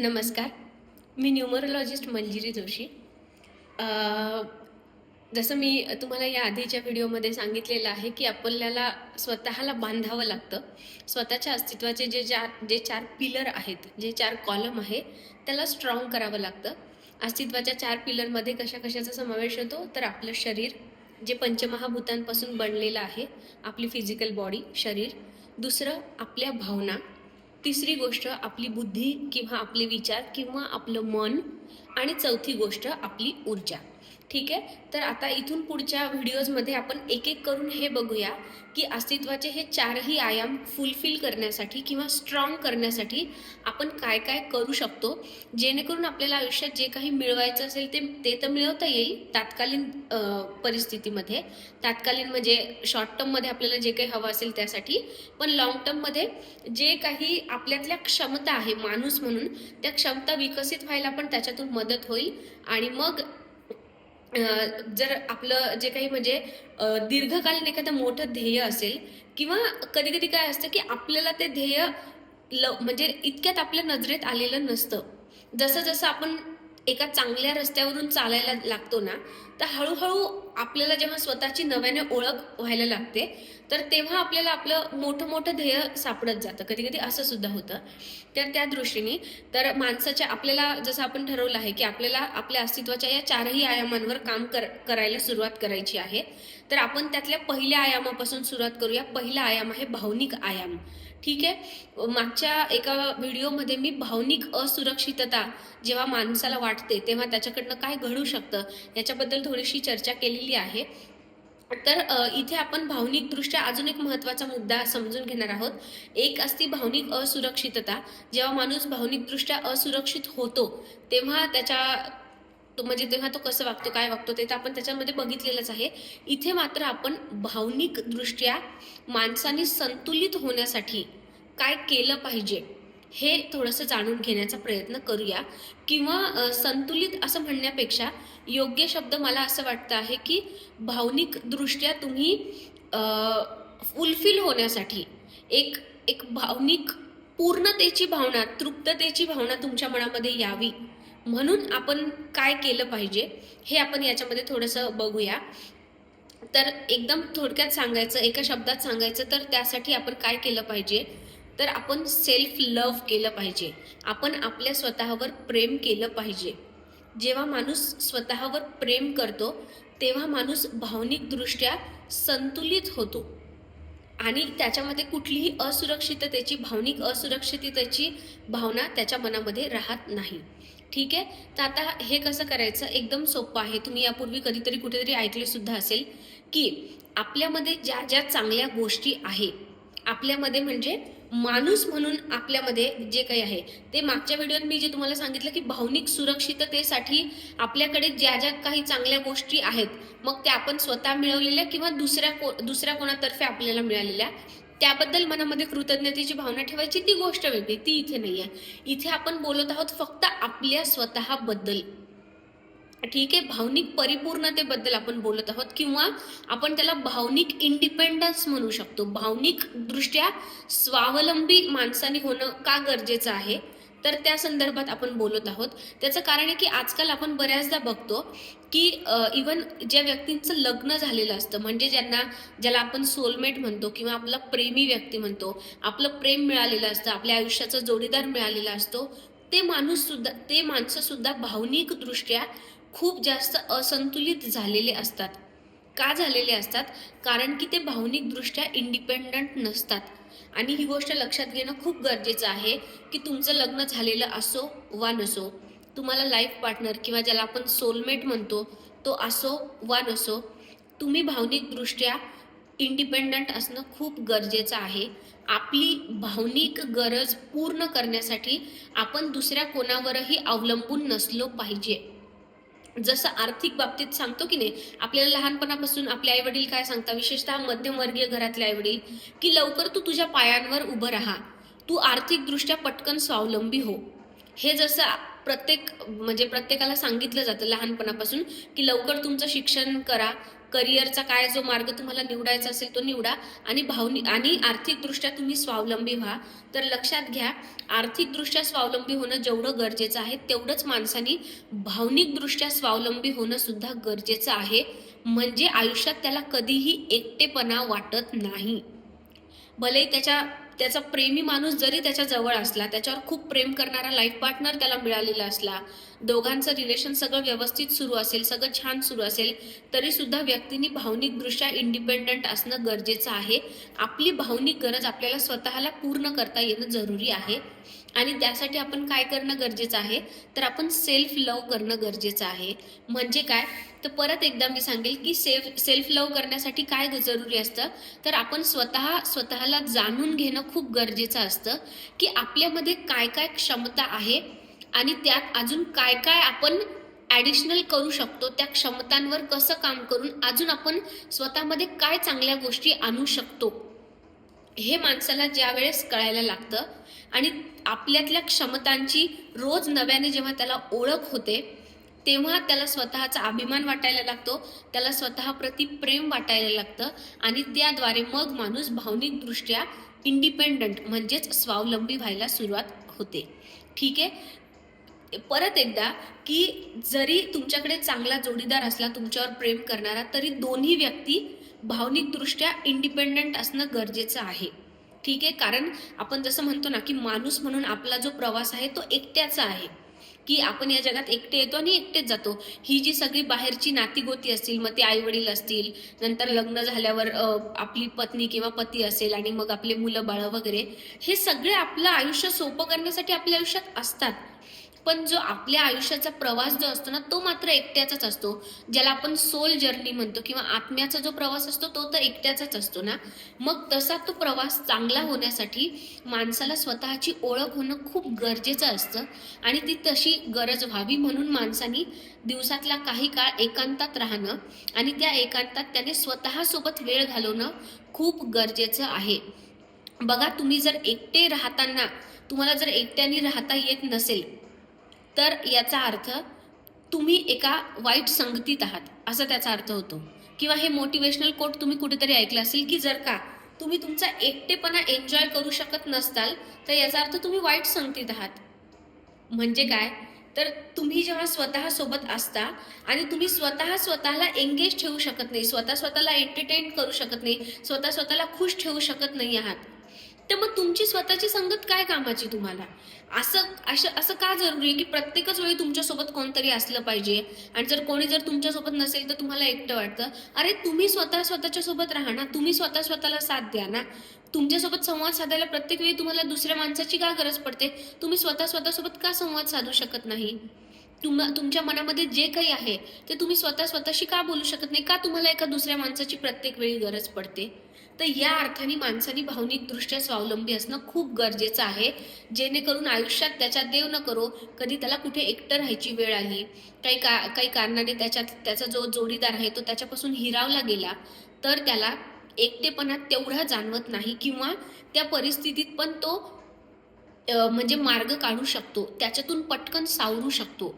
नमस्कार. मी न्यूमरोलॉजिस्ट मंजिरी जोशी. जसं मी तुम्हाला या आधीच्या व्हिडिओमध्ये सांगितलेलं आहे की आपल्याला स्वतःला बांधावं लागतं. स्वतःच्या अस्तित्वाचे जे चार जे चार पिलर आहेत जे चार कॉलम आहे त्याला स्ट्रॉंग करावं लागतं. अस्तित्वाच्या चार पिलरमध्ये कशा कशाचा समावेश होतो? तर आपलं शरीर जे पंचमहाभूतांपासून बनलेलं आहे आपली फिजिकल बॉडी शरीर. दुसरं आपल्या भावना. तिसरी गोष्ट आपली बुद्धी किंवा आपले विचार किंवा आपलं मन आणि चौथी गोष्ट आपली ऊर्जा. ठीक आहे? तर आता इथून पुढच्या व्हिडिओजमध्ये आपण एक एक करून हे बघूया की अस्तित्वाचे हे चारही आयाम फुलफिल करण्यासाठी किंवा स्ट्रॉंग करण्यासाठी आपण काय काय करू शकतो जेणेकरून आपल्याला आयुष्यात जे काही मिळवायचं असेल ते ते तर मिळवता येईल तात्कालीन परिस्थितीमध्ये. तात्कालीन म्हणजे शॉर्ट टर्ममध्ये आपल्याला जे काही हवं असेल त्यासाठी. पण लॉंग टर्ममध्ये जे काही आपल्यातल्या क्षमता आहे माणूस म्हणून त्या क्षमता विकसित व्हायला पण त्याच्यातून मदत होईल. आणि मग जर आपलं जे काही म्हणजे दीर्घकालीन एखादं मोठं ध्येय असेल किंवा कधी कधी काय असतं की आपल्याला ते ध्येय ल म्हणजे इतक्यात आपल्या नजरेत आलेलं नसतं. जसं जसं आपण एका चांगल्या रस्त्यावरून चालायला लागतो ना तर हळूहळू आपल्याला जेव्हा स्वतःची नव्याने ओळख व्हायला लागते तर तेव्हा आपल्याला आपलं मोठं मोठं ध्येय सापडत जातं. कधी कधी असं सुद्धा होतं. तर त्या दृष्टीने तर माणसाच्या आपल्याला जसं आपण ठरवलं आहे की आपल्याला आपल्या अस्तित्वाच्या या चारही आयामांवर काम कर करायला सुरुवात करायची आहे. तर आपण त्यातल्या पहिल्या आयामापासून सुरुवात करूया. पहिला आयाम आहे भावनिक आयाम. ठीक आहे? मागच्या एका व्हिडिओमध्ये मी भावनिक असुरक्षितता जेव्हा माणसाला वाटते तेव्हा त्याच्याकडनं काय घडू शकतं याच्याबद्दल थोडीशी चर्चा केलेली आहे. तर इथे आपण भावनिकदृष्ट्या अजून एक महत्त्वाचा मुद्दा समजून घेणार आहोत. एक असती भावनिक असुरक्षितता. जेव्हा माणूस भावनिकदृष्ट्या असुरक्षित होतो तेव्हा त्याच्या तो म्हणजे तेव्हा तो कसं वागतो काय वागतो ते तर आपण त्याच्यामध्ये बघितलेलंच आहे. इथे मात्र आपण भावनिकदृष्ट्या माणसाने संतुलित होण्यासाठी काय केलं पाहिजे हे थोडंसं जाणून घेण्याचा प्रयत्न करूया. किंवा संतुलित असं म्हणण्यापेक्षा योग्य शब्द मला असं वाटतं आहे की भावनिकदृष्ट्या तुम्ही फुलफिल होण्यासाठी एक एक भावनिक पूर्णतेची भावना तृप्ततेची भावना तुमच्या मनामध्ये यावी. म्हणून आपण काय केलं पाहिजे हे आपण याच्यामध्ये थोडंसं बघूया. तर एकदम थोडक्यात सांगायचं एका शब्दात सांगायचं तर त्यासाठी आपण काय केलं पाहिजे? तर आपण सेल्फ लव केलं पाहिजे. आपण आपल्या स्वतःवर प्रेम केलं पाहिजे. जेव्हा माणूस स्वतःवर प्रेम करतो तेव्हा माणूस भावनिकदृष्ट्या संतुलित होतो. आणि त्याच्यामध्ये कुठलीही असुरक्षिततेची भावनिक असुरक्षिततेची भावना त्याच्या मनामध्ये राहत नाही. ठीक आहे? तर आता हे कसं करायचं? एकदम सोपं आहे. तुम्ही यापूर्वी कधीतरी कुठेतरी ऐकले सुद्धा असेल की आपल्यामध्ये ज्या ज्या चांगल्या गोष्टी आहे आपल्यामध्ये म्हणजे माणूस म्हणून आपल्यामध्ये जे काही आहे ते मागच्या व्हिडिओत मी जे तुम्हाला सांगितलं की भावनिक सुरक्षिततेसाठी आपल्याकडे ज्या ज्या काही चांगल्या गोष्टी आहेत मग त्या आपण स्वतः मिळवलेल्या किंवा दुसऱ्या को दुसऱ्या कोणातर्फे आपल्याला मिळालेल्या? त्याबद्दल मनामध्ये कृतज्ञतेची भावना ठेवायची ती गोष्ट वेगळी ती इथे नाही आहे इथे आपण बोलत आहोत फक्त आपल्या स्वतःबद्दल. ठीक आहे? भावनिक परिपूर्णतेबद्दल आपण बोलत आहोत किंवा आपण त्याला भावनिक इंडिपेंडन्स म्हणू शकतो. भावनिक दृष्ट्या स्वावलंबी माणसाने होणं का गरजेचं आहे? तर त्या संदर्भात आपण बोलत आहोत. त्याचं कारण आहे की आजकाल आपण बऱ्याचदा बघतो की इवन ज्या व्यक्तींचं लग्न झालेलं असतं म्हणजे ज्यांना ज्याला आपण सोलमेट म्हणतो किंवा आपला प्रेमी व्यक्ती म्हणतो आपलं प्रेम मिळालेलं असतं आपल्या आयुष्याचा जोडीदार मिळालेला असतो ते माणूस सुद्धा ते माणसं सुद्धा भावनिकदृष्ट्या खूप जास्त असंतुलित झालेले असतात. का झालेले असतात? कारण की ते भावनिकदृष्ट्या इंडिपेंडंट नसतात. आणि ही गोष्ट लक्षात घेणं खूप गरजेचं आहे की तुमचं लग्न झालेलं असो वा नसो तुम्हाला लाईफ पार्टनर किंवा ज्याला आपण सोलमेट म्हणतो तो असो वा नसो तुम्ही भावनिकदृष्ट्या इंडिपेंडंट असणं खूप गरजेचं आहे. आपली भावनिक गरज पूर्ण करण्यासाठी आपण दुसऱ्या कोणावरही अवलंबून नसलो पाहिजे. जसं आर्थिक बाबतीत सांगतो की नाही आपल्याला लहानपणापासून आपले आई वडील काय सांगता? विशेषतः मध्यमवर्गीय घरातले आई वडील की लवकर तू तुझ्या पायांवर उभं राहा. तू आर्थिकदृष्ट्या पटकन स्वावलंबी हो. हे जसं प्रत्येक म्हणजे प्रत्येकाला सांगितलं जातं लहानपणापासून की लवकर तुमचं शिक्षण करा करिअरचा काय जो मार्ग तुम्हाला निवडायचा असेल तो निवडा आणि भावनिक आणि आर्थिकदृष्ट्या तुम्ही स्वावलंबी व्हा. तर लक्षात घ्या आर्थिकदृष्ट्या स्वावलंबी होणं जेवढं गरजेचं आहे तेवढंच माणसानी भावनिकदृष्ट्या स्वावलंबी होणं सुद्धा गरजेचं आहे. म्हणजे आयुष्यात त्याला कधीही एकटेपणा वाटत नाही. भलेही त्याच्या त्याचा प्रेमी माणूस जरी त्याच्याजवळ असला त्याच्यावर खूप प्रेम करणारा लाईफ पार्टनर त्याला मिळालेला असला दोघांचं रिलेशन सगळं व्यवस्थित सुरू असेल सगळं छान सुरू असेल तरी सुद्धा व्यक्तींनी भावनिकदृष्ट्या इंडिपेंडंट असणं गरजेचं आहे. आपली भावनिक गरज आपल्याला स्वतःला पूर्ण करता येणं जरुरी आहे. आणि त्यासाठी आपण काय करणं गरजेचं आहे? तर आपण सेल्फ लव करणं गरजेचं आहे. म्हणजे काय? तर परत एकदा मी सांगेल की सेल्फ सेल्फ लव करण्यासाठी काय जरुरी असतं? तर आपण स्वतः स्वतःला जाणून घेणं खूप गरजेचं असतं की आपल्यामध्ये काय काय क्षमता आहे आणि त्यात अजून काय काय आपण ॲडिशनल करू शकतो त्या क्षमतांवर कसं काम करून अजून आपण स्वतःमध्ये काय चांगल्या गोष्टी आणू शकतो? हे माणसाला ज्या वेळेस कळायला लागतं आणि आपल्यातल्या क्षमतांची रोज नव्याने जेव्हा त्याला ओळख होते तेव्हा त्याला स्वतःचा अभिमान वाटायला लागतो त्याला स्वतःप्रती प्रेम वाटायला लागतं आणि त्याद्वारे मग माणूस भावनिकदृष्ट्या इंडिपेंडंट म्हणजेच स्वावलंबी व्हायला सुरुवात होते. ठीक आहे? परत एकदा की जरी तुमच्याकडे चांगला जोडीदार असला तुमच्यावर प्रेम करणारा तरी दोन्ही व्यक्ती भावनिकदृष्ट्या इंडिपेंडंट असणं गरजेचं आहे. ठीक आहे? कारण आपण जसं म्हणतो ना की माणूस म्हणून आपला जो प्रवास आहे तो एकट्याचा आहे. की आपण या जगात एकटे येतो आणि एकटेच जातो. ही जी सगळी बाहेरची नातीगोती असतील मग ते आई वडील असतील नंतर लग्न झाल्यावर आपली पत्नी किंवा पती असेल आणि मग आपले मुलं बाळं वगैरे हे सगळे आपलं आयुष्य सोपं करण्यासाठी आपल्या आयुष्यात असतात. पण जो आपल्या आयुष्याचा प्रवास जो असतो ना तो मात्र एकट्याचाच असतो. ज्याला आपण सोल जर्नी म्हणतो किंवा आत्म्याचा जो प्रवास असतो तो तर एकट्याचाच असतो ना. मग तसा तो प्रवास चांगला होण्यासाठी माणसाला स्वतःची ओळख होणं खूप गरजेचं असतं. आणि ती तशी गरज व्हावी म्हणून माणसानी दिवसातला काही काळ एकांतात राहणं आणि त्या एकांतात त्याने स्वतःसोबत वेळ घालवणं खूप गरजेचं आहे. बघा तुम्ही जर एकटे राहताना तुम्हाला जर एकट्याने राहता येत नसेल तर याचा अर्थ तुम्ही एका वाईट संगतीत आहात असा त्याचा अर्थ होतो. किंवा हे मोटिवेशनल कोट तुम्ही कुठेतरी ऐकलं असेल की जर का तुम्ही तुमचा एकटेपणा एन्जॉय करू शकत नसताल तर याचा अर्थ तुम्ही वाईट संगतीत आहात. म्हणजे काय? तर तुम्ही जेव्हा स्वतः सोबत असता आणि तुम्ही स्वतः स्वतःला एंगेज ठेवू शकत नाही स्वतः स्वतःला एंटरटेन करू शकत नाही स्वतः स्वतःला खुश ठेवू शकत नाही आहात तर मग तुमची स्वतःची संगत काय कामाची तुम्हाला? असं असं असं का जरुरी आहे की प्रत्येकच वेळी तुमच्यासोबत कोणतरी असलं पाहिजे? आणि जर कोणी जर तुमच्यासोबत नसेल तर तुम्हाला एकटं वाटतं. अरे तुम्ही स्वतः स्वतःच्या सोबत राहा ना. तुम्ही स्वतः स्वतःला साथ द्या ना. तुमच्यासोबत संवाद साधायला प्रत्येक वेळी तुम्हाला दुसऱ्या माणसाची का गरज पडते? तुम्ही स्वतः स्वतःसोबत का संवाद साधू शकत नाही? तुम तुमच्या मनामध्ये जे काही आहे ते तुम्ही स्वतः स्वतःशी का बोलू शकत नाही? का तुम्हाला एका दुसऱ्या माणसाची प्रत्येक वेळी गरज पडते? तर या अर्थाने माणसाने भावनिकदृष्ट्या स्वावलंबी असणं खूप गरजेचं आहे. जेणेकरून आयुष्यात त्याच्यात देव न करो कधी त्याला कुठे एकटं राहायची वेळ आली काही का काही कारणाने त्याच्यात त्याचा जो जोडीदार आहे तो त्याच्यापासून हिरावला गेला तर त्याला एकटेपणा तेवढा जाणवत नाही किंवा त्या परिस्थितीत पण तो म्हणजे मार्ग काढू शकतो त्याच्यातून पटकन सावरू शकतो.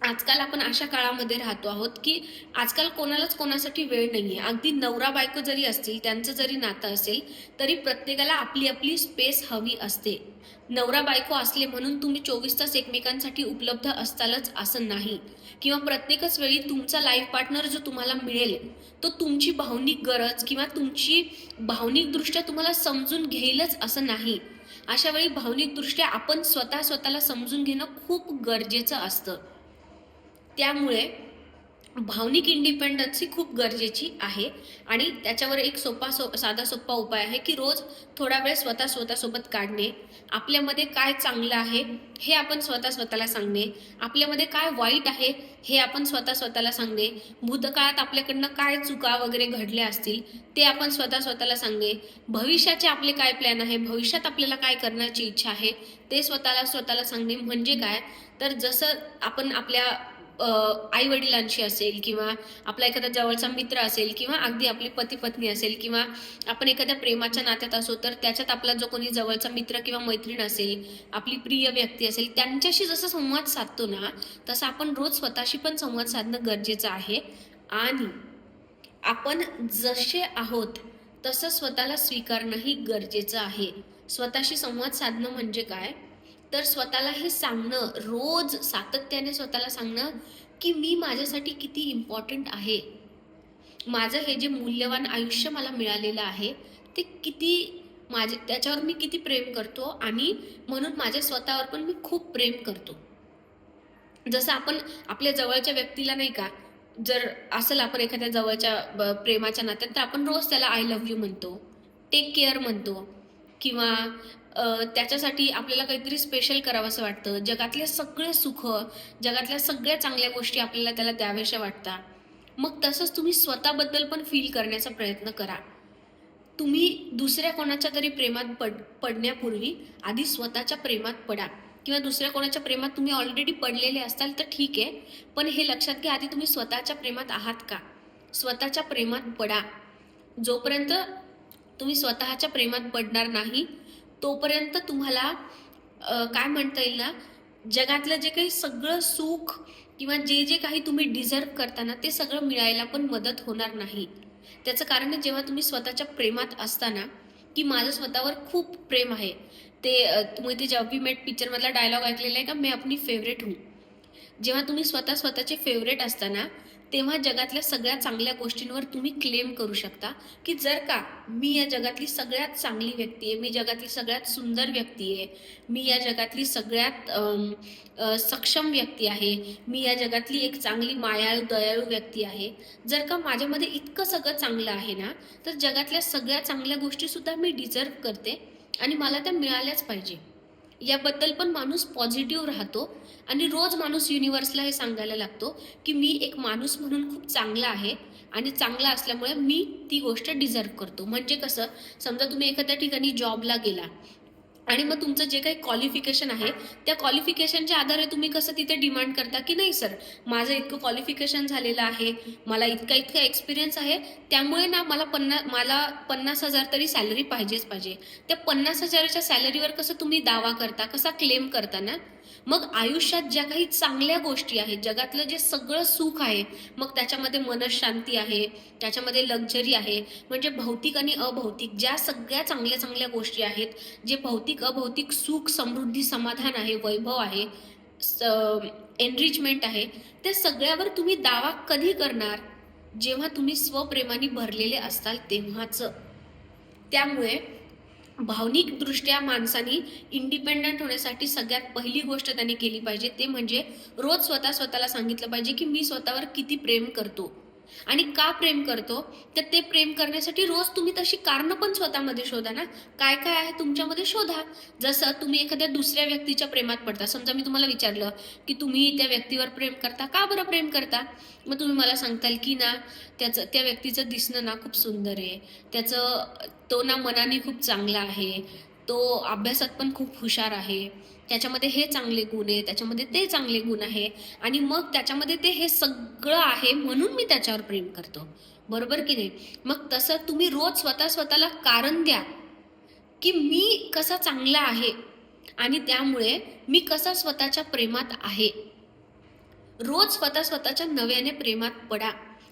आजकाल आपण अशा काळामध्ये राहतो आहोत की आजकाल कोणालाच कोणासाठी वेळ नाही आहे अगदी नवरा बायको जरी असतील त्यांचं जरी नातं असेल तरी प्रत्येकाला आपली आपली स्पेस हवी असते. नवरा बायको असले म्हणून तुम्ही चोवीस तास एकमेकांसाठी उपलब्ध असतालच असं नाही. किंवा प्रत्येकच वेळी तुमचा लाईफ पार्टनर जो तुम्हाला मिळेल तो तुमची भावनिक गरज किंवा तुमची भावनिकदृष्ट्या तुम्हाला समजून घेईलच असं नाही. अशा वेळी भावनिकदृष्ट्या आपण स्वतः स्वतःला समजून घेणं खूप गरजेचं असतं. त्यामुळे भावनिक इंडिपेंडन्सी खूप गरजेची आहे. आणि त्याच्यावर एक सोपा सो साधा सोपा उपाय आहे की रोज थोडा वेळ स्वतः स्वतःसोबत काढणे. आपल्यामध्ये काय चांगलं आहे हे आपण स्वतः स्वतःला सांगणे. आपल्यामध्ये काय वाईट आहे हे आपण स्वतः स्वतःला सांगणे. भूतकाळात आपल्याकडनं काय चुका वगैरे घडल्या असतील ते आपण स्वतः स्वतःला सांगणे. भविष्याचे आपले काय प्लॅन आहे? भविष्यात आपल्याला काय करण्याची इच्छा आहे? ते स्वतःला स्वतःला सांगणे म्हणजे काय? तर जसं आपण आपल्या आई वडिलांशी असेल किंवा आपला एखादा जवळचा मित्र असेल किंवा अगदी आपली पती पत्नी असेल किंवा आपण एखाद्या प्रेमाच्या नात्यात असो तर त्याच्यात आपला जो कोणी जवळचा मित्र किंवा मैत्रीण असेल आपली प्रिय व्यक्ती असेल त्यांच्याशी जसं संवाद साधतो ना तसं आपण रोज स्वतःशी पण संवाद साधणं गरजेचं आहे. आणि आपण जसे आहोत तसं स्वतःला स्वीकारणंही गरजेचं आहे. स्वतःशी संवाद साधणं म्हणजे काय? तर स्वतःला हे सांगणं रोज सातत्याने स्वतःला सांगणं की मी माझ्यासाठी किती इम्पॉर्टंट आहे. माझं हे जे मूल्यवान आयुष्य मला मिळालेलं आहे ते किती माझे त्याच्यावर मी किती प्रेम करतो आणि म्हणून माझ्या स्वतःवर पण मी खूप प्रेम करतो. जसं आपण आपल्या जवळच्या व्यक्तीला नाही का जर असेल आपण एखाद्या जवळच्या ब- प्रेमाच्या नात्यात तर आपण रोज त्याला आय लव्ह यू म्हणतो टेक केअर म्हणतो किंवा त्याच्यासाठी आपल्याला काहीतरी स्पेशल करावंसं वाटतं. जगातले सगळे सुख जगातल्या सगळ्या चांगल्या गोष्टी आपल्याला त्याला द्याव्याशा वाटतात. मग तसंच तुम्ही स्वतःबद्दल पण फील करण्याचा प्रयत्न करा. तुम्ही दुसऱ्या कोणाच्या तरी प्रेमात पड पडण्यापूर्वी आधी स्वतःच्या प्रेमात पडा. किंवा दुसऱ्या कोणाच्या प्रेमात तुम्ही ऑलरेडी पडलेले असाल तर ठीक आहे. पण हे लक्षात घ्या आधी तुम्ही स्वतःच्या प्रेमात आहात का? स्वतःच्या प्रेमात पडा. जोपर्यंत तुम्ही स्वतःच्या प्रेमात पडणार नाही तोपर्यंत तुम्हाला काय म्हणता येईल ना जगातलं जे काही सगळं सुख किंवा जे जे काही तुम्ही डिझर्व करताना ते सगळं मिळायला पण मदत होणार नाही. त्याचं कारण जेव्हा तुम्ही स्वतःच्या प्रेमात असताना की माझं स्वतःवर खूप प्रेम आहे. ते तुम्ही ते जब मेट पिक्चरमधला डायलॉग ऐकलेला आहे का मी आपली फेवरेट हूँ. जेव्हा तुम्ही स्वतः स्वतःचे फेवरेट असताना तेव्हा जगातल्या सगळ्या चांगल्या गोष्टींवर तुम्ही क्लेम करू शकता की जर का मी या जगातली सगळ्यात चांगली व्यक्ती आहे मी जगातली सगळ्यात सुंदर व्यक्ती आहे मी या जगातली सगळ्यात सक्षम व्यक्ती आहे मी या जगातली एक चांगली मायाळू दयाळू व्यक्ती आहे जर का माझ्यामध्ये इतकं सगळं चांगलं आहे ना तर जगातल्या सगळ्या चांगल्या गोष्टीसुद्धा मी डिझर्व करते आणि मला त्या मिळाल्याच पाहिजे. याबद्दल पण माणूस पॉझिटिव्ह राहतो. आणि रोज माणूस युनिव्हर्सला हे सांगायला लागतो की मी एक माणूस म्हणून खूप चांगला आहे आणि चांगला असल्यामुळे मी ती गोष्ट डिझर्व करतो. म्हणजे कसं? समजा तुम्ही एखाद्या ठिकाणी जॉबला गेला. आणि मग तुमचं जे काही क्वालिफिकेशन आहे त्या क्वालिफिकेशनच्या आधारे तुम्ही कसं तिथे डिमांड करता की नाही सर माझं इतकं क्वालिफिकेशन झालेलं आहे मला इतका इतका एक्सपिरियन्स आहे त्यामुळे ना मला पन्ना मला पन्नास हजार तरी सॅलरी पाहिजेच पाहिजे. त्या पन्नास हजाराच्या सॅलरीवर कसं तुम्ही दावा करता कसा क्लेम करता ना? मग आयुष्यात ज्या काही चांगल्या गोष्टी आहेत जगातलं जे सगळं सुख आहे मग त्याच्यामध्ये मनशांती आहे त्याच्यामध्ये लक्झरी आहे म्हणजे भौतिक आणि अभौतिक ज्या सगळ्या चांगल्या चांगल्या गोष्टी आहेत जे भौतिक अभौतिक सुख समृद्धी समाधान आहे वैभव आहे एनरिचमेंट आहे त्या सगळ्यावर तुम्ही दावा कधी करणार? जेव्हा तुम्ही स्वप्रेमाने भरलेले असताल तेव्हाच. त्यामुळे भावनिकदृष्ट्या माणसानी इंडिपेंडंट होण्यासाठी सगळ्यात पहिली गोष्ट त्याने केली पाहिजे. ते म्हणजे रोज स्वतः स्वतःला सांगितलं पाहिजे की मी स्वतःवर किती प्रेम करतो. आणि का प्रेम करतो? तर ते प्रेम करण्यासाठी रोज तुम्ही तशी कारणं पण स्वतःमध्ये शोधा ना. काय काय आहे तुमच्यामध्ये शोधा. जसं तुम्ही एखाद्या दुसऱ्या व्यक्तीच्या प्रेमात पडता. समजा मी तुम्हाला विचारलं की तुम्ही त्या व्यक्तीवर प्रेम करता? का बरं प्रेम करता? मग तुम्ही मला सांगताल की ना त्याचं त्या व्यक्तीचं दिसणं ना खूप सुंदर आहे. त्याचं तो ना मनाने खूप चांगला आहे. तो अभ्यासात पण खूप हुशार आहे. त्याच्यामध्ये हे चांगले गुण आहे त्याच्यामध्ये ते चांगले गुण आहे आणि मग त्याच्यामध्ये ते हे सगळं आहे म्हणून मी त्याच्यावर प्रेम करतो. बरोबर की नाही? मग तसं तुम्ही रोज स्वतः स्वतःला कारण द्या की मी कसा चांगला आहे आणि त्यामुळे मी कसा स्वतःच्या प्रेमात आहे. रोज स्वतः स्वतःच्या नव्याने प्रेमात पडा.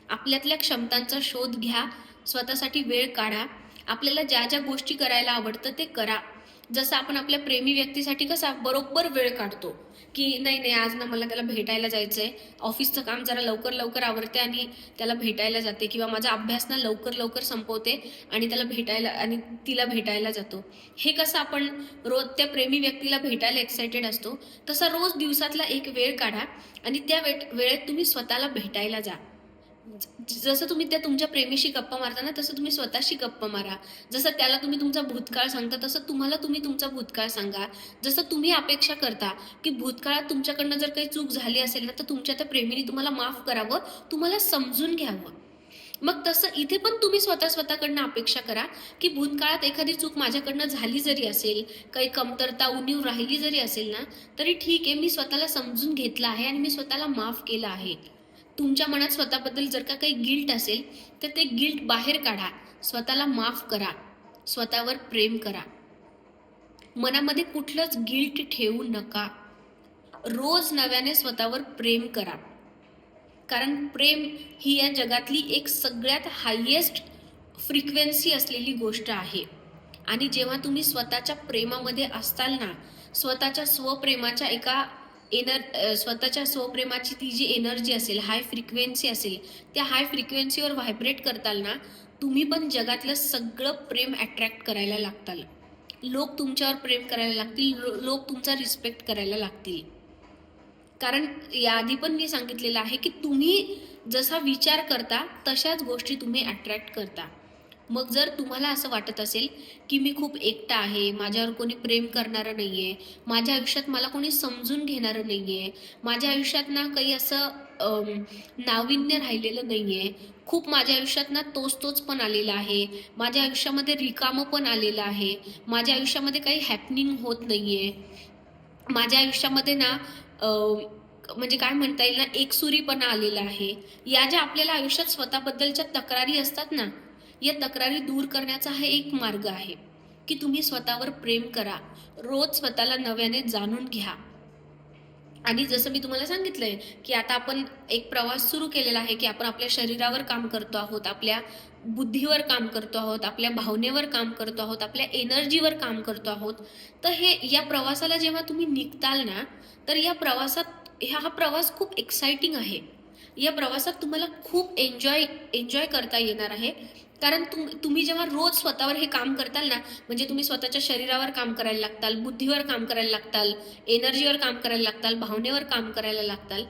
आपल्यातल्या क्षमतांचा शोध घ्या. स्वतःसाठी वेळ काढा. आपल्याला ज्या ज्या गोष्टी करायला आवडतं ते करा. जसं आपण आपल्या प्रेमी व्यक्तीसाठी कसा बरोबर वेळ काढतो की नाही नाही आज ना मला त्याला भेटायला जायचं आहे ऑफिसचं काम जरा लवकर लवकर आवडते आणि त्याला भेटायला जाते किंवा माझा अभ्यास ना लवकर लवकर संपवते आणि त्याला भेटायला आणि तिला भेटायला जातो. हे कसं आपण रोज त्या प्रेमी व्यक्तीला भेटायला एक्सायटेड असतो तसा रोज दिवसातला एक वेळ काढा आणि त्या वेट वेळेत तुम्ही स्वतःला भेटायला जा. जसं तुम्ही त्या तुमच्या प्रेमीशी गप्पा मारता ना तसं तुम्ही स्वतःशी गप्पा मारा. जसं त्याला तुम्ही तुमचा भूतकाळ सांगता तसं तुम्हाला तुम्ही तुमचा भूतकाळ सांगा. जसं तुम्ही अपेक्षा करता की भूतकाळात तुमच्याकडनं जर काही चूक झाली असेल ना तर तुमच्या त्या प्रेमीने तुम्हाला माफ करावं तुम्हाला समजून घ्यावं. मग तसं इथे पण तुम्ही स्वतः स्वतःकडनं अपेक्षा करा की भूतकाळात एखादी चूक माझ्याकडनं झाली जरी असेल काही कमतरता उणीव राहिली जरी असेल ना तरी ठीक आहे मी स्वतःला समजून घेतलं आहे आणि मी स्वतःला माफ केलं आहे. तुमच्या मनात स्वतःबद्दल जर का काही गिल्ट असेल तर ते गिल्ट बाहेर काढा. स्वतःला माफ करा. स्वतःवर प्रेम करा. मनामध्ये कुठलंच गिल्ट ठेवू नका. रोज नव्याने स्वतःवर प्रेम करा. कारण प्रेम ही या जगातली एक सगळ्यात हायेस्ट फ्रिक्वेन्सी असलेली गोष्ट आहे. आणि जेव्हा तुम्ही स्वतःच्या प्रेमामध्ये असताल ना स्वतःच्या स्वप्रेमाच्या एका एनर स्वतःच्या स्वप्रेमाची ती जी एनर्जी असेल हाय फ्रिक्वेन्सी असेल त्या हाय फ्रिक्वेन्सीवर व्हायब्रेट करताल ना तुम्ही पण जगातलं सगळं प्रेम अट्रॅक्ट करायला लागताल. लोक तुमच्यावर प्रेम करायला लागतील लो- लोक तुमचा रिस्पेक्ट करायला लागतील. कारण याआधी पण मी सांगितलेलं आहे की तुम्ही जसा विचार करता तशाच गोष्टी तुम्ही अट्रॅक्ट करता. मग जर तुम्हाला असं वाटत असेल की मी खूप एकटा आहे माझ्यावर कोणी प्रेम करणारं नाही आहे माझ्या आयुष्यात मला कोणी समजून घेणारं नाही आहे माझ्या आयुष्यात ना काही असं नाविन्य राहिलेलं नाही आहे खूप माझ्या आयुष्यात ना तोच तोच पण आलेला आहे माझ्या आयुष्यामध्ये रिकामं पण आलेलं आहे माझ्या आयुष्यामध्ये काही हॅपनिंग होत नाही आहे माझ्या आयुष्यामध्ये ना म्हणजे काय म्हणता येईल ना एकसुरीपणा आलेला आहे या ज्या आपल्याला आयुष्यात स्वतःबद्दलच्या तक्रारी असतात ना या तक्रारी दूर करण्याचा हा एक मार्ग आहे की तुम्ही स्वतःवर प्रेम करा. रोज स्वतःला नव्याने जाणून घ्या. आणि जसं मी तुम्हाला सांगितलंय की आता आपण एक प्रवास सुरू केलेला आहे की आपण आपल्या शरीरावर काम करतो आहोत आपल्या बुद्धीवर काम करतो आहोत आपल्या भावनेवर काम करतो आहोत आपल्या एनर्जीवर काम करतो आहोत. तर हे या प्रवासाला जेव्हा तुम्ही निघताल ना तर या प्रवासात हा प्रवास खूप एक्साइटिंग आहे. या प्रवासात तुम्हाला खूप एन्जॉय एन्जॉय करता येणार आहे. कारण तुम तुम्ही जेव्हा रोज स्वतःवर हे काम करताल ना म्हणजे तुम्ही स्वतःच्या शरीरावर काम करायला लागताल बुद्धीवर काम करायला लागताल एनर्जीवर काम करायला लागताल भावनेवर काम करायला लागताल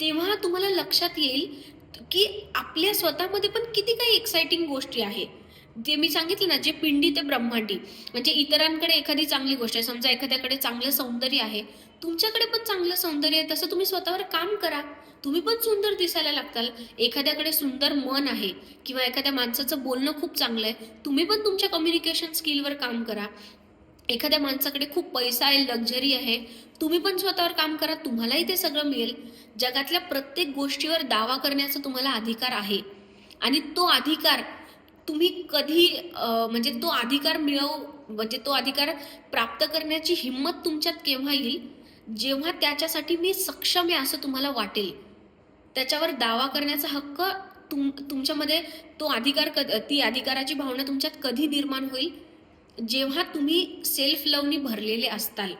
तेव्हा तुम्हाला लक्षात येईल की आपल्या स्वतःमध्ये पण किती काही एक्साइटिंग गोष्टी आहे. जे मी सांगितलं ना जे पिंडी ते ब्रह्मांडी. म्हणजे इतरांकडे एखादी चांगली गोष्ट आहे समजा एखाद्याकडे चांगलं सौंदर्य आहे तुमच्याकडे पण चांगलं सौंदर्य आहे तसं तुम्ही स्वतःवर काम करा. तुम्ही पण सुंदर दिसायला लागताल. एखाद्याकडे सुंदर मन आहे किंवा एखाद्या माणसाचं बोलणं खूप चांगलं आहे तुम्ही पण तुमच्या कम्युनिकेशन स्किलवर काम करा. एखाद्या माणसाकडे खूप पैसा आहे लक्झरी आहे तुम्ही पण स्वतःवर काम करा तुम्हालाही ते सगळं मिळेल. जगातल्या प्रत्येक गोष्टीवर दावा करण्याचा तुम्हाला अधिकार आहे. आणि तो अधिकार तुम्ही कधी म्हणजे तो अधिकार मिळव म्हणजे तो अधिकार प्राप्त करण्याची हिंमत तुमच्यात केव्हा येईल? जेव्हा त्याच्यासाठी मी सक्षम आहे असं तुम्हाला वाटेल त्याच्यावर दावा करण्याचा हक्क तुम तुमच्यामध्ये तो अधिकार कद ती अधिकाराची भावना तुमच्यात कधी निर्माण होईल? जेव्हा तुम्ही सेल्फ लवनी भरलेले असताल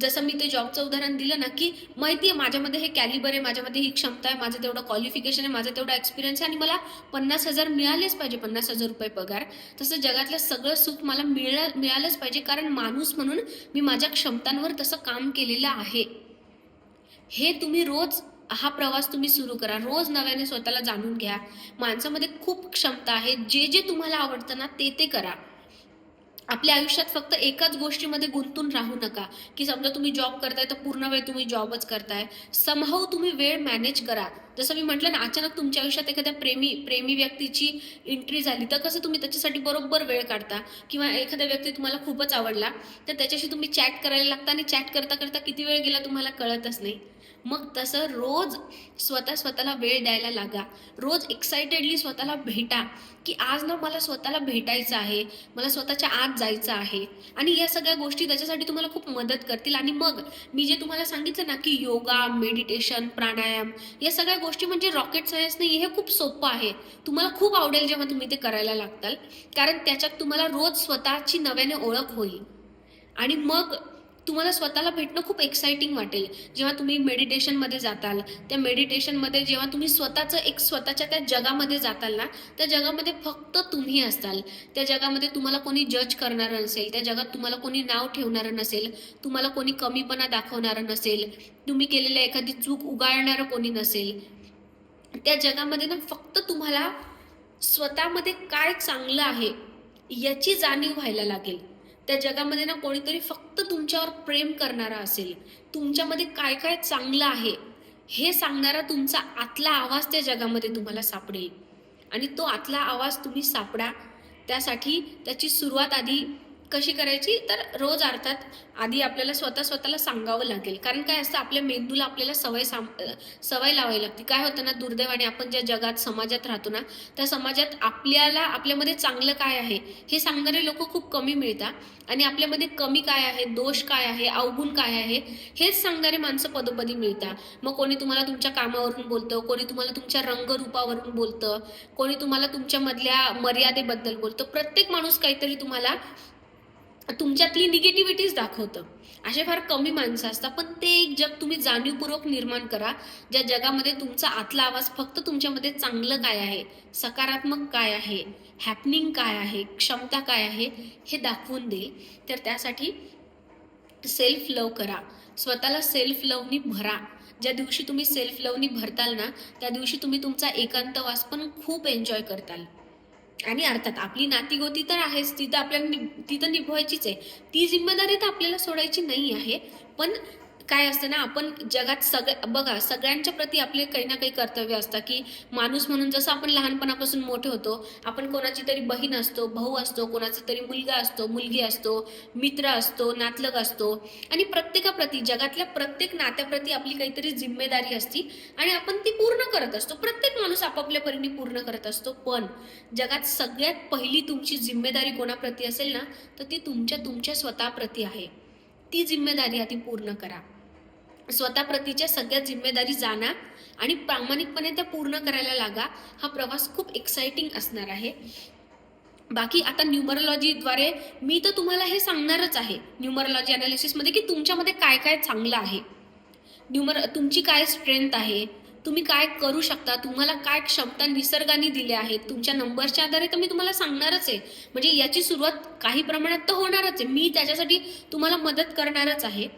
जसं मी ते जॉबचं उदाहरण दिलं ना की माहिती आहे माझ्यामध्ये हे कॅलिबर आहे माझ्यामध्ये ही क्षमता आहे माझं तेवढं क्वालिफिकेशन आहे माझा तेवढा एक्सपिरियन्स आहे आणि मला पन्नास हजार मिळालेच पाहिजे पन्नास हजार रुपये पगार. तसं जगातलं सगळं सुख मला मिळा मिळालंच पाहिजे कारण माणूस म्हणून मी माझ्या क्षमतांवर तसं काम केलेलं आहे. हे तुम्ही रोज हा प्रवास तुम्ही सुरू करा. रोज नव्याने स्वतःला जाणून घ्या. माणसामध्ये खूप क्षमता आहे जे जे तुम्हाला आवडतं ना ते ते करा. आपल्या आयुष्यात फक्त एकाच गोष्टीमध्ये गुंतून राहू नका. की समजा तुम्ही जॉब करताय तर पूर्ण वेळ तुम्ही जॉबच करताय. समहाऊ तुम्ही वेळ मॅनेज करा. जसं मी म्हटलं ना अचानक तुमच्या आयुष्यात एखाद्या प्रेमी प्रेमी व्यक्तीची एंट्री झाली तर कसं तुम्ही त्याच्यासाठी बरोबर वेळ काढता? किंवा एखादा व्यक्ती तुम्हाला खूपच आवडला तर त्याच्याशी तुम्ही चॅट करायला लागता आणि चॅट करता करता किती वेळ गेला तुम्हाला कळतच नाही. मग तसं रोज स्वतः स्वतःला वेळ द्यायला लागा. रोज एक्साइटेडली स्वतःला भेटा की आज ना मला स्वतःला भेटायचं आहे मला स्वतःच्या आत जायचं आहे. आणि या सगळ्या गोष्टी त्याच्यासाठी तुम्हाला खूप मदत करतील. आणि मग मी जे तुम्हाला सांगितलं ना की योगा मेडिटेशन प्राणायाम या सगळ्या गोष्टी म्हणजे रॉकेट सायन्स नाही हे खूप सोपं आहे. तुम्हाला खूप आवडेल जेव्हा तुम्ही ते करायला लागताल. कारण त्याच्यात तुम्हाला रोज स्वतःची नव्याने ओळख होईल. आणि मग तुम्हाला स्वतःला भेटणं खूप एक्साइटिंग वाटेल. जेव्हा तुम्ही मेडिटेशनमध्ये जाताल त्या मेडिटेशनमध्ये जेव्हा तुम्ही स्वतःचं एक स्वतःच्या त्या जगामध्ये जाताल ना त्या जगामध्ये फक्त तुम्ही असाल त्या जगामध्ये तुम्हाला कोणी जज करणारं नसेल त्या जगात तुम्हाला कोणी नाव ठेवणारं नसेल तुम्हाला कोणी कमीपणा दाखवणारं नसेल तुम्ही केलेल्या एखादी चूक उगाळणारं कोणी नसेल. त्या जगामध्ये ना फक्त तुम्हाला स्वतःमध्ये काय चांगलं आहे याची जाणीव व्हायला लागेल. त्या जगामध्ये ना कोणीतरी फक्त तुमच्यावर प्रेम करणारा असेल तुमच्यामध्ये काय काय चांगलं आहे हे सांगणारा तुमचा आतला आवाज त्या जगामध्ये तुम्हाला सापडेल. आणि तो आतला आवाज तुम्ही सापडा. त्यासाठी त्याची सुरुवात आधी कशी करायची तर रोज अर्थात आधी आपल्याला स्वतः स्वतःला सांगावं लागेल. कारण काय असतं आपल्या मेंदूला आपल्याला सवय साम सवय लावावी लागते. काय होतं ना दुर्दैवाने आपण ज्या जगात समाजात राहतो ना त्या समाजात आपल्याला आपल्यामध्ये चांगलं काय आहे हे सांगणारे लोक खूप कमी मिळतात. आणि आपल्यामध्ये कमी काय आहे दोष काय आहे अवगुण काय आहे हेच सांगणारे माणसं पदोपदी मिळतात. मग कोणी तुम्हाला तुमच्या कामावरून बोलतं कोणी तुम्हाला तुमच्या रंगरूपावरून बोलतं कोणी तुम्हाला तुमच्यामधल्या मर्यादेबद्दल बोलतं. प्रत्येक माणूस काहीतरी तुम्हाला तुमच्यातली निगेटिव्हिटीज दाखवतं. असे फार कमी माणसं असतात. पण ते एक जग तुम्ही जाणीवपूर्वक निर्माण करा. ज्या जगामध्ये तुमचा आतला आवाज फक्त तुमच्यामध्ये चांगलं काय आहे? सकारात्मक काय आहे? हॅपनिंग काय आहे? क्षमता काय आहे? हे दाखवून देईल. तर त्यासाठी सेल्फ लव करा. स्वतःला सेल्फ लवनी भरा. ज्या दिवशी तुम्ही सेल्फ लवनी भरताल ना त्या दिवशी तुम्ही तुमचा एकांतवास पण खूप एन्जॉय करताल. आणि अर्थात आपली नाती गोती तर आहेच ती तर आपल्याला तिथं ती तर निभवायचीच आहे. ती जिम्मेदारी तर आपल्याला सोडायची नाही आहे. पण काय असतं ना आपण जगात सगळे बघा सगळ्यांच्या प्रती आपले काही ना काही कर्तव्य असतं की माणूस म्हणून जसं आपण लहानपणापासून मोठे होतो आपण कोणाची तरी बहीण असतो भाऊ असतो कोणाचा तरी मुलगा असतो मुलगी असतो मित्र असतो नातलग असतो. आणि प्रत्येकाप्रती जगातल्या प्रत्येक नात्याप्रती आपली काहीतरी जिम्मेदारी असती आणि आपण ती पूर्ण करत असतो. प्रत्येक माणूस आपापल्या परीने पूर्ण करत असतो. पण जगात सगळ्यात पहिली तुमची जिम्मेदारी कोणाप्रती असेल ना तर ती तुमच्या तुमच्या स्वतःप्रती आहे. ती जिम्मेदारी आधी पूर्ण करा. स्वतःप्रतीच्या सगळ्या जिम्मेदारी जाणा आणि प्रामाणिकपणे त्या पूर्ण करायला लागा हा प्रवास खूप एक्साइटिंग असणार आहे. बाकी आता न्युमरोलॉजीद्वारे मी तर तुम्हाला हे सांगणारच आहे न्युमरोलॉजी अनालिसिसमध्ये की तुमच्यामध्ये काय काय चांगलं आहे. न्यूमर तुमची काय स्ट्रेंथ आहे तुम्ही काय करू शकता तुम्हाला काय क्षमता निसर्गाने दिल्या आहेत तुमच्या नंबरच्या आधारे तर मी तुम्हाला सांगणारच आहे. म्हणजे याची सुरुवात काही प्रमाणात तर होणारच आहे. मी त्याच्यासाठी तुम्हाला मदत करणारच आहे.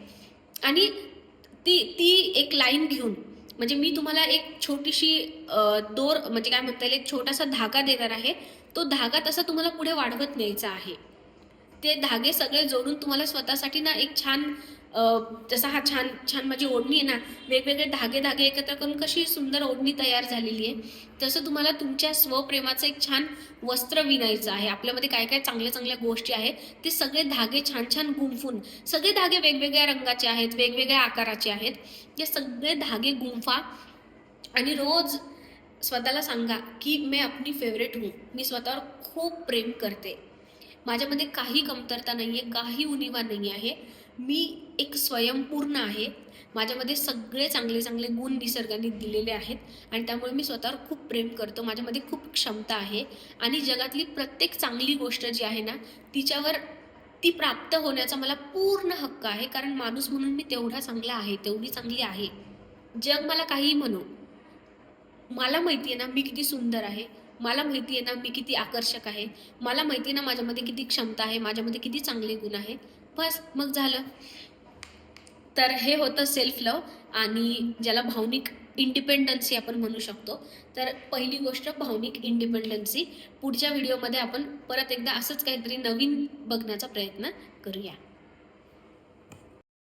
आणि ती ती एक लाईन घेऊन म्हणजे मी तुम्हाला एक छोटीशी दोर म्हणजे काय म्हणता येईल एक छोटासा धागा देणार आहे. तो धागा तसा तुम्हाला पुढे वाढवत न्यायचा आहे. ते धागे सगळे जोडून तुम्हाला स्वतःसाठी ना एक छान जसा हा छान छान माझी ओढणी आहे ना वेगवेगळे धागे धागे एकत्र करून कशी सुंदर ओढणी तयार झालेली आहे. तसं तुम्हाला तुमच्या स्वप्रेमाचं एक छान वस्त्र विणायचं आहे. आपल्यामध्ये काय काय चांगल्या चांगल्या गोष्टी आहेत ते सगळे धागे छान छान गुंफून सगळे धागे वेगवेगळ्या रंगाचे आहेत वेगवेगळ्या आकाराचे आहेत. ते सगळे धागे गुंफा आणि रोज स्वतःला सांगा की मी आपली फेवरेट हूँ. मी स्वतःवर खूप प्रेम करते. माझ्यामध्ये काही कमतरता नाही आहे काही उणिवा नाही आहे. मी एक स्वयंपूर्ण आहे. माझ्यामध्ये सगळे चांगले चांगले गुण निसर्गाने दिलेले आहेत आणि त्यामुळे मी स्वतःवर खूप प्रेम करतो. माझ्यामध्ये खूप क्षमता आहे आणि जगातली प्रत्येक चांगली गोष्ट जी आहे ना तिच्यावर ती प्राप्त होण्याचा मला पूर्ण हक्क आहे. कारण माणूस म्हणून मी तेवढा चांगला आहे तेवढी चांगली आहे. जग मला काहीही म्हणू मला माहिती आहे ना मी किती सुंदर आहे. मला माहिती आहे ना मी किती आकर्षक आहे. मला माहिती आहे ना माझ्यामध्ये किती क्षमता आहे माझ्यामध्ये किती चांगले गुण आहे. बस मग झालं. तर हे होतं सेल्फ लव आणि ज्याला भावनिक इंडिपेंडन्सी आपण म्हणू शकतो. तर पहिली गोष्ट भावनिक इंडिपेंडन्सी पुढच्या व्हिडिओमध्ये आपण परत एकदा असंच काहीतरी नवीन बघण्याचा प्रयत्न करूया.